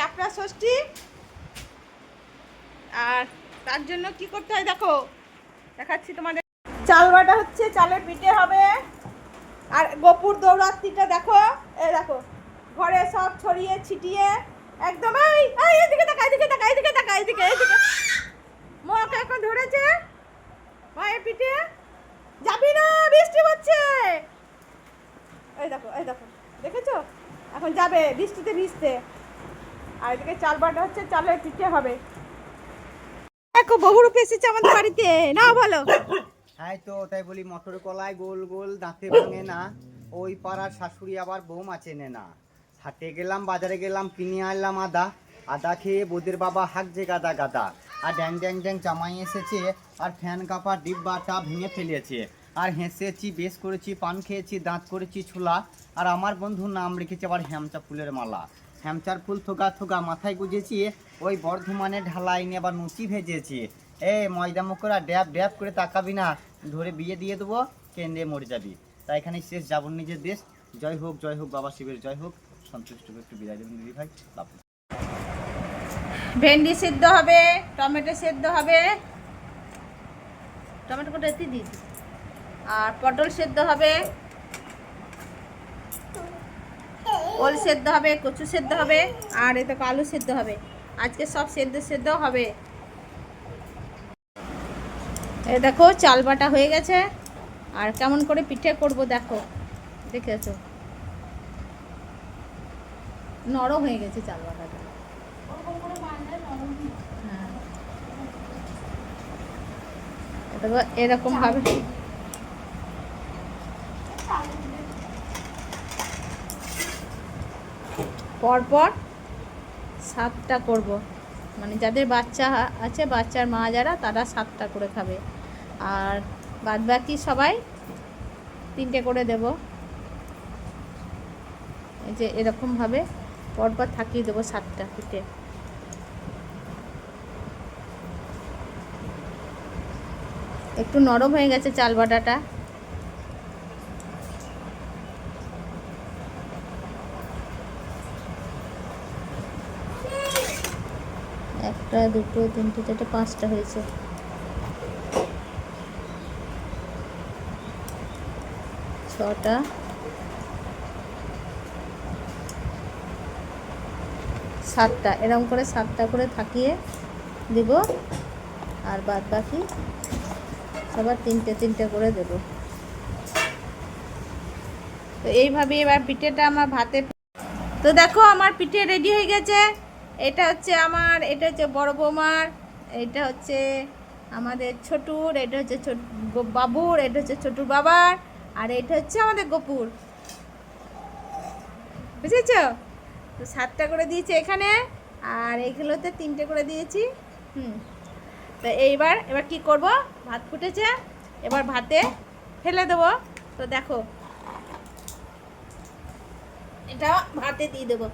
চাপড়া ষষ্ঠী। আর তার জন্য কি করতে হয় দেখো, দেখাচ্ছি তোমাদের। চাল বাটা হচ্ছে, চালের পিঠে হবে। আর গোপুর দৌড়াত্রিটা দেখো এই দেখো, ঘরে সব ছড়িয়ে ছিটিয়ে, একদম এই এদিকে তাকা এদিকে তাকা এদিকে তাকা এদিকে এদিকে। মাকে এখন ধরেছে, মায়ের পিঠে। যাবি না, বৃষ্টি হচ্ছে। এই দেখো এই দেখো, দেখেছ? এখন যাবে, বৃষ্টিতে ভিজতে। আর এদিকে চাল বাটা হচ্ছে চালের পিঠে হবে। দেখো বহুরূপ এসেছে আমাদের বাড়িতে। না বলো। তাই তো তাই বলি মটর কলাই গোল গোল দাঁতে ভাঙে না। ওই পাড়ার শাশুড়ি আবার বউ মাছ এনে না। হাটে গেলাম বাজারে গেলাম কিনে আনলাম আদা। আদা খেয়ে বোদের বাবা হাঁকছে গাদা গাদা। আর ড্যাং ড্যাং ড্যাং জামাই এসেছে আর ফ্যান কাপার ডিব্বাটা ভেঙে ফেলেছে। আর হেসেছি বেশ করেছি পান খেয়েছি দাঁত করেছি ছোলা। আর আমার বন্ধুর নাম রেখেছে আবার হ্যামচা ফুলের মালা। হ্যামচার ফুল থোকা থোকা মাথায় গুজেছি, ওই বর্ধমানে ঢালাই নিয়ে আবার লুচি ভেজেছি। এ, ময়দা মকরা ড্যাব ড্যাব করে তাকাবি না, ধরে বিয়ে দিয়ে দেবো, কেন্দ্রে মরে যাবি। তাই এখানে শেষ, যাব নিজের দেশ। জয় হোক জয় হোক, বাবা শিবের জয় হোক। সন্তুষ্ট একটু বিদায় দেবেন দিদি ভাই। ভেন্ডি সেদ্ধ হবে, টমেটো সেদ্ধ হবে। টমেটো কটা দিই। আর পটল সেদ্ধ হবে। ওল সেদ্ধ হবে, কচু সেদ্ধ হবে, আর এতে আলু সেদ্ধ হবে। আজকে সব সেদ্ধ সেদ্ধ হবে। এ দেখো, চাল বাটা হয়ে গেছে। আর কেমন করে পিঠে করব দেখো। দেখেছ? নরম হয়ে গেছে চাল বাটাটা। হ্যাঁ। এরকম ভাবে পরপর সাতটা করব। মানে যাদের বাচ্চা আছে, বাচ্চার মা যারা, তারা সাতটা করে খাবে। আর বাদ বাকি সবাই তিনটে করে দেব। এই যে এরকমভাবে পরপর থাকিয়ে দেবো সাতটা পিঠে। একটু নরম হয়ে গেছে চাল বাটাটা। একটা দুটো তিনটে চারটে পাঁচটা হয়েছে। ছটা। সাতটা। এরকম করে সাতটা করে থাকিয়ে দিব। আর বাদ বাকি সবার তিনটে তিনটে করে দেব। তো এইভাবে এবার পিঠেটা আমার ভাতে তো দেখো আমার পিঠে রেডি হয়ে গেছে। এটা হচ্ছে আমার, এটা হচ্ছে বড় বৌমার, এটা হচ্ছে আমাদের ছোটুর, এটা হচ্ছে ছোট বাবুর, এটা হচ্ছে ছোটুর বাবার, আর এটা হচ্ছে আমাদের গোপুর। বুঝেছ? তো সাতটা করে দিয়েছি এখানে, আর এইগুলোতে তিনটে করে দিয়েছি। হুম। তো এইবার, এবার কি করব? ভাত ফুটেছে, এবার ভাতে ফেলে দেবো। তো দেখো, এটা ভাতে দিয়ে দেবো।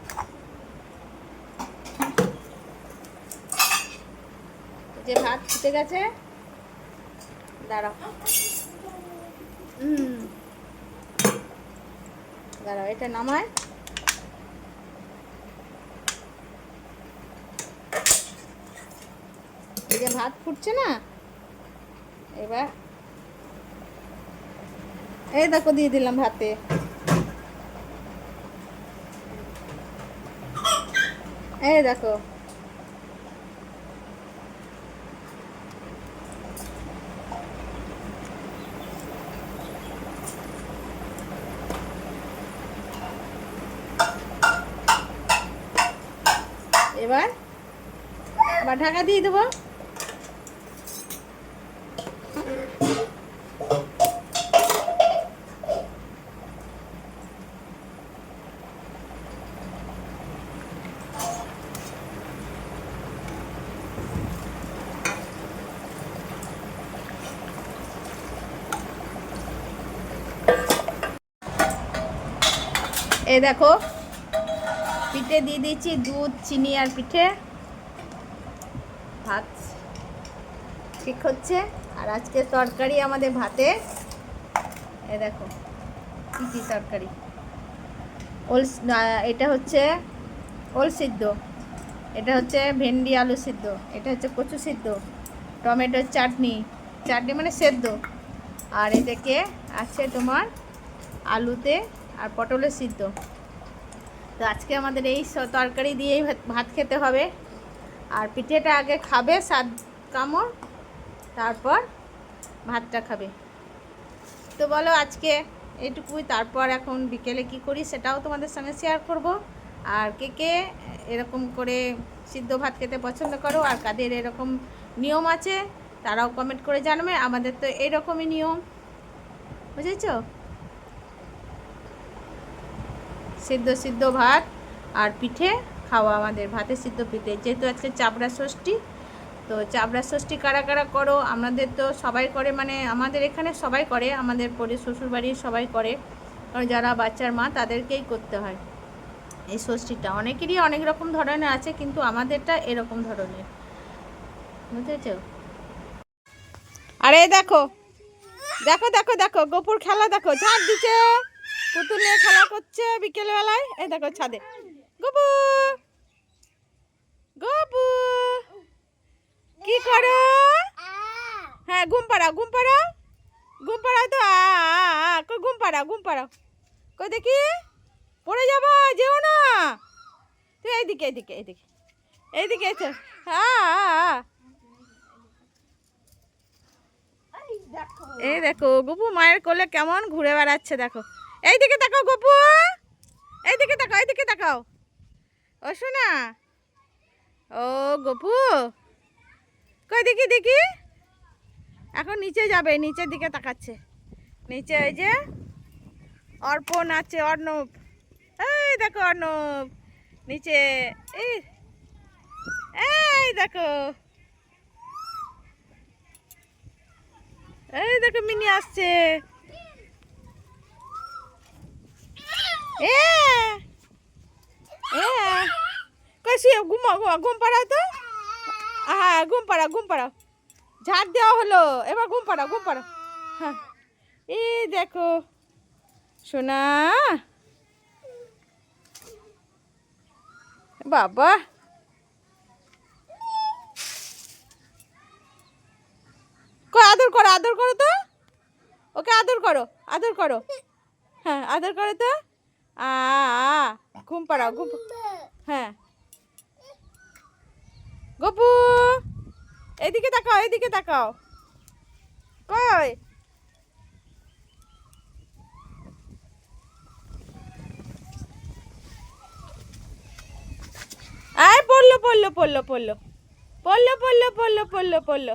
যে ভাত ফুটে গেছে? দাঁড়াও। হুম দাঁড়াও, এটা নামায় এই যে ভাত ফুটছে না? এবার এই দেখো, দিয়ে দিলাম ভাতে। এই দেখো। এবার আবার ঢাকা দিয়ে দেবো। এই দেখো পিঠে দিয়ে দিয়েছি দুধ, চিনি আর পিঠে। ভাত ঠিক হচ্ছে। আর আজকে তরকারি আমাদের ভাতে। এ দেখো, কী কী তরকারি? ওল এটা হচ্ছে ওল সিদ্ধ। এটা হচ্ছে ভেন্ডি আলু সিদ্ধ। এটা হচ্ছে কচু সিদ্ধ। টমেটোর চাটনি। চাটনি মানে সেদ্ধ। আর এটাকে আছে তোমার আলুতে আর পটলের সিদ্ধ। তো আজকে আমাদের এই তরকারি দিয়েই ভাত- খেতে হবে। আর পিঠেটা আগে খাবে সাত কামড়, তারপর ভাতটা খাবে। তো বলো আজকে এইটুকুই, তারপর এখন বিকেলে কি করি সেটাও তোমাদের সঙ্গে শেয়ার করব। আর কে কে এরকম করে সিদ্ধ ভাত খেতে পছন্দ করো আর কাদের এরকম নিয়ম আছে, তারাও কমেন্ট করে জানাবে। আমাদের তো এইরকমই নিয়ম। বুঝেছ? সিদ্ধ সিদ্ধ ভাত আর পিঠে খাওয়া আমাদের ভাতে সিদ্ধ পিঠে। যেহেতু আজকে চাপড়া ষষ্ঠী, তো চাপড়া ষষ্ঠী কারা কারা করো? আমাদের তো সবাই করে মানে আমাদের এখানে সবাই করে, আমাদের পরে শ্বশুরবাড়ির সবাই করে। কারণ যারা বাচ্চার মা, তাদেরকেই করতে হয় এই ষষ্ঠীটা। অনেকেরই অনেক রকম ধরনের আছে, কিন্তু আমাদেরটা এরকম ধরনের। বুঝেছ আরে দেখো দেখো দেখো দেখো, গোপুর খেলা দেখো ঝাঁট দিচ্ছে। পুতুল নিয়ে খেলা করছে বিকেল বেলায় এই দেখো ছাদে। গপু! গপু! কি করো? হ্যাঁ ঘুম পাড়াও ঘুম পাড়াও। ঘুম পাড়াও তো ঘুম পাড়াও ঘুম পাড়াও। কই দেখি? পড়ে যাব, যেও না। তুই এইদিকে এইদিকে এইদিকে। এইদিকে এসো। হ্যাঁ এই দেখো, গপু মায়ের কোলে কেমন ঘুরে বেড়াচ্ছে, দেখো। এইদিকে তাকাও গপু। এইদিকে তাকাও এইদিকে তাকাও। ও শোনা ও, গপু। কই দেখি দেখি। এখন নিচে যাবে, নিচের দিকে তাকাচ্ছে। নিচে ওই যে অর্পণ আছে, অর্ণব। এই দেখো অর্ণব, নিচে। এই দেখো। এই দেখো, মিনি আসছে। এ এ কই শুয়ে ঘুম ঘুম- পাড়াও তো হ্যাঁ ঘুম পাড়াও ঘুম পাড়াও ঝাড় দেওয়া হলো এবার ঘুম পাড়াও ঘুম পাড়াও হ্যাঁ এই দেখো সোনা বাবা আদর করো আদর করো তো ওকে আদর করো আদর করো হ্যাঁ আদর করো তো আ ঘুম পাড়াও, ঘুম হ্যাঁ। গপু এদিকে তাকাও এদিকে তাকাও। কই? আয়, পড়ল পড়ল পড়ল পড়ল। পড়ল পড়ল পড়ল পড়ল পড়ল।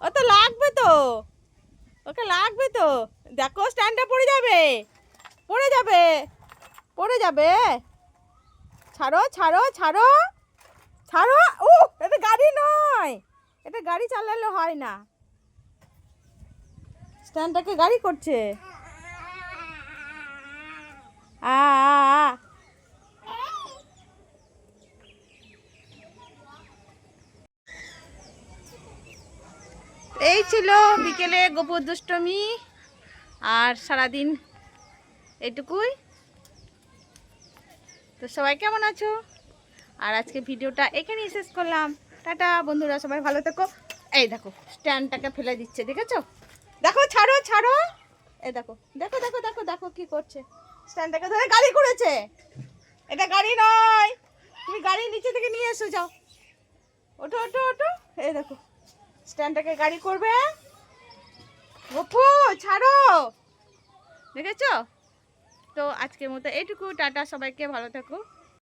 ও তো লাগবে তো। ওকে লাগবে তো। দেখো স্ট্যান্ডটা পড়ে যাবে। পড়ে যাবে। পড়ে যাবে। ছাড়ো ছাড়ো ছাড়ো। ছাড়ো। ও, এটা গাড়ি নয়। এটা গাড়ি চালালে হয় না। স্ট্যান্ডটাকে গাড়ি করছে। আ। এই ছিল বিকেলে গোপুর দুষ্টমি। আর সারাদিন এটুকুই। তো সবাই কেমন আছো? আর আজকে ভিডিওটা এখানেই শেষ করলাম। টাটা বন্ধুরা, সবাই ভালো থেকো। এই দেখো, স্ট্যান্ডটাকে ফেলে দিচ্ছে, দেখেছ? দেখো, ছাড়ো ছাড়ো। এই দেখো দেখো দেখো দেখো দেখো কি করছে। স্ট্যান্ডটাকে ধরে গাড়ি করেছে। এটা গাড়ি নয়। তুমি গাড়ি নিচে থেকে নিয়ে এসো, যাও। ওঠো ওঠো ওঠো। এই দেখো, স্ট্যান্ডটাকে গাড়ি করবে। গপু ছাড়ো। দেখেছ? তো আজকের মতো এইটুকু টাটা সবাইকে ভালো থাকো।